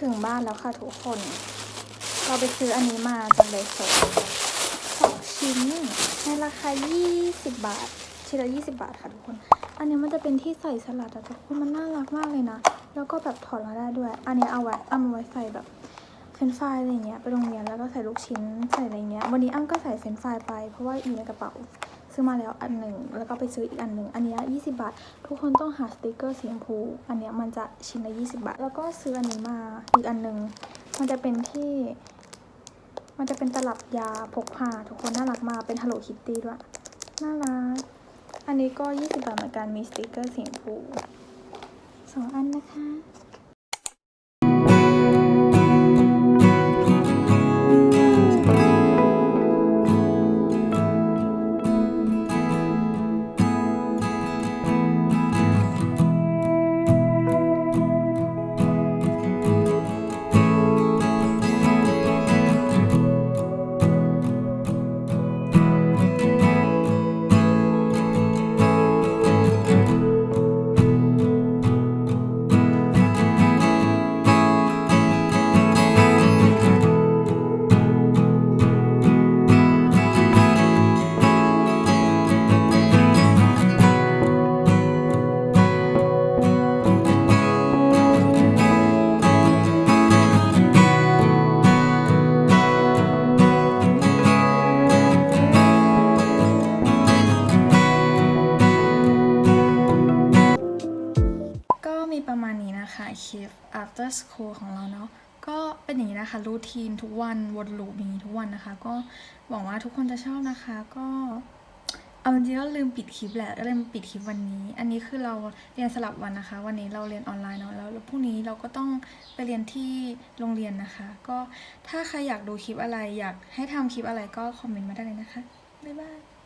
ถึงบ้านแล้วค่ะทุกคน เราไปซื้ออันนี้มาจากเดโซสองชิ้น ในราคา 20 บาท ชิ้นละ 20 บาทค่ะทุกคน อันนี้มันจะเป็นที่ใส่สลัดอะทุกคนมันน่ารักมากเลยนะ แล้วก็แบบถอดมาได้ด้วย อันนี้เอาไว้เอามาไว้ใส่แบบเฟรนฟรายอะไรเงี้ยไปโรงเรียนแล้วก็ใส่ลูกชิ้นใส่อะไรเงี้ย วันนี้อ้ำก็ใส่เฟรนฟรายไปเพราะว่าอยู่ในกระเป๋า ซื้อมาแล้วอันหนึ่งแล้วก็ไปซื้ออีกอันหนึ่งอันนี้20 บาท ทุกคนต้องหาสติกเกอร์สีชมพู อันนี้มันจะชิ้นละ20 บาท แล้วก็ซื้ออันนี้มาอีกอันหนึ่งมันจะเป็นที่ มันจะเป็นตลับยาพกพาทุกคนน่ารักมากเป็น Hello Kitty ด้วยน่ารักอันนี้ก็ 20 บาทเหมือนกันมีสติกเกอร์สีชมพูสองอันนะคะ นะคะคลิป after school ของเราเนาะก็เป็นอย่างนี้นะคะรูทีนทุกวันวนลูปอย่างนี้ทุกวันนะคะ ก็หวังว่าทุกคนจะชอบนะคะ ก็เอาจริงก็ลืมปิดคลิปแหละก็เลยมาปิดคลิปวันนี้ อันนี้คือเราเรียนสลับวันนะคะ วันนี้เราเรียนออนไลน์เนาะแล้วพรุ่งนี้เราก็ต้องไปเรียนที่โรงเรียนนะคะ ก็ถ้าใครอยากดูคลิปอะไร อยากให้ทำคลิปอะไรก็คอมเมนต์มาได้เลยนะคะบ๊ายบาย